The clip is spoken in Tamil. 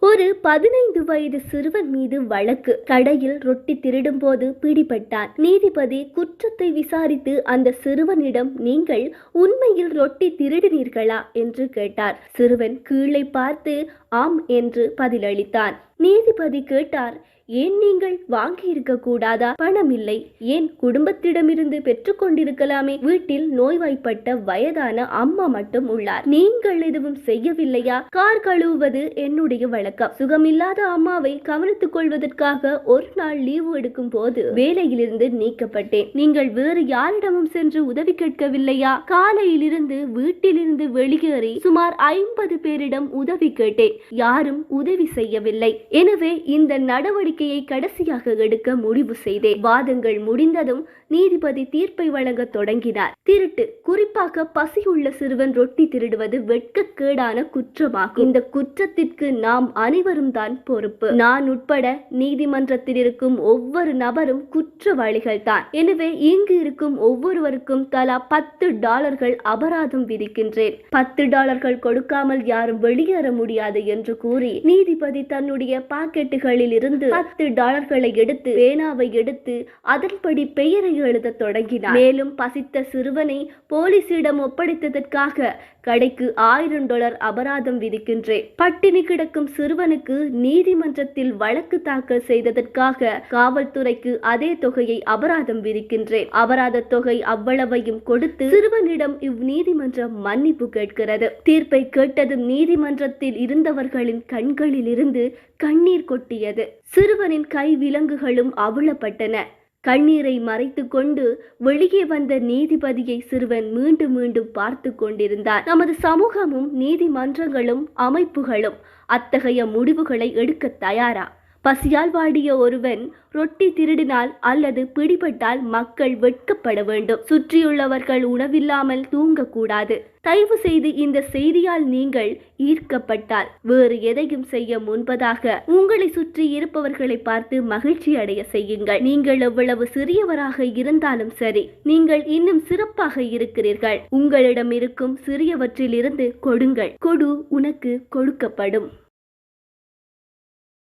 ஒரு பதினைந்து வயது சிறுவன் மீது வழக்கு. கடையில் ரொட்டி திருடும் போது பிடிபட்டான். நீதிபதி குற்றத்தை விசாரித்து அந்த சிறுவனிடம் நீங்கள் உண்மையில் ரொட்டி திருடினீர்களா? என்று கேட்டார். சிறுவன் கீழே பார்த்து ஆம் என்று பதிலளித்தான். நீதிபதி கேட்டார். ஏன் நீங்கள் வாங்கி இருக்க கூடாதா? பணம் இல்லை. ஏன் குடும்பத்திடமிருந்து பெற்றுக்கொண்டிருக்கலாமே வீட்டில் நோய்வாய்ப்பட்ட வயதான அம்மா மட்டும் உள்ளார். நீங்கள் எதுவும் செய்யவில்லையா? கார் கழுவுவது என்னுடைய வழக்கம். சுகமில்லாத அம்மாவை கவனித்துக் கொள்வதற்காக ஒரு நாள் லீவு எடுக்கும் போது வேலையிலிருந்து நீக்கப்பட்டேன். நீங்கள் வேறு யாரிடமும் சென்று உதவி கேட்கவில்லையா? காலையிலிருந்து வீட்டிலிருந்து வெளியேறி சுமார் ஐம்பது பேரிடம் உதவி கேட்டேன். யாரும் உதவி செய்யவில்லை. எனவே இந்த நடவடிக்கையை கடைசியாக எடுக்க முடிவு செய்தேன். வாதங்கள் முடிந்ததும் நீதிபதி தீர்ப்பை வழங்க தொடங்கினார். திருட்டு குறிப்பாக பசியுள்ள சிறுவன் ரொட்டி திருடுவது வெட்கக்கேடான குற்றமாகும். இந்த குற்றத்திற்கு நாம் அனைவரும் தான் பொறுப்பு. நான் உட்பட நீதிமன்றத்தில் இருக்கும் ஒவ்வொரு நபரும் குற்றவாளிகள் தான். எனவே இங்கு இருக்கும் ஒவ்வொருவருக்கும் தலா பத்து டாலர்கள் அபராதம் விதிக்கின்றேன். பத்து டாலர்கள் கொடுக்காமல் யாரும் வெளியேற முடியாது என்று கூறி நீதிபதி தன்னுடைய பாக்கெட்டுகளில் இருந்து பத்து டாலர்களை எடுத்து பேனாவை எடுத்து அதன்படி பெயரை எழுத தொடங்கினார். மேலும் பசித்த சிறுவனை போலீசிடம் ஒப்படைத்ததற்காக கடைக்கு ஆயிரம் டாலர் அபராதம் விதிக்கின்றேன். பட்டினி கிடக்கும் சிறுவனுக்கு நீதிமன்றத்தில் வழக்கு தாக்கல் செய்ததற்காக காவல்துறைக்கு அதே தொகையை அபராதம் விதிக்கின்றேன். அபராத தொகை அவ்வளவையும் கொடுத்து சிறுவனிடம் இவ்நீதிமன்றம் மன்னிப்பு கேட்கிறது. தீர்ப்பை கேட்டதும் நீதிமன்றத்தில் இருந்தவர்களின் கண்களில் இருந்து கண்ணீர் கொட்டியது. சிறுவனின் கை விலங்குகளும் அவிழப்பட்டன. கண்ணீரை மறைத்து கொண்டு வெளியே வந்த நீதிபதியை சிறுவன் மீண்டும் மீண்டும் பார்த்து கொண்டிருந்தார் நமது சமூகமும் நீதிமன்றங்களும் அமைப்புகளும் அத்தகைய முடிவுகளை எடுக்க தயாரா? பசியால் வாடிய ஒருவன் ரொட்டி திருடினால் அல்லது பிடிபட்டால் மக்கள் வெட்கப்பட வேண்டும். சுற்றியுள்ளவர்கள் உணவில்லாமல் தூங்கக்கூடாது. தயவு செய்து இந்த செய்தியால் நீங்கள் ஈர்க்கப்பட்டால் வேறு எதையும் செய்ய முன்பதாக உங்களை சுற்றி இருப்பவர்களை பார்த்து மகிழ்ச்சி அடைய செய்யுங்கள். நீங்கள் எவ்வளவு சிறியவராக இருந்தாலும் சரி நீங்கள் இன்னும் சிறப்பாக இருக்கிறீர்கள். உங்களிடம் இருக்கும் சிறியவற்றிலிருந்து கொடுங்கள். கொடு உனக்கு கொடுக்கப்படும்.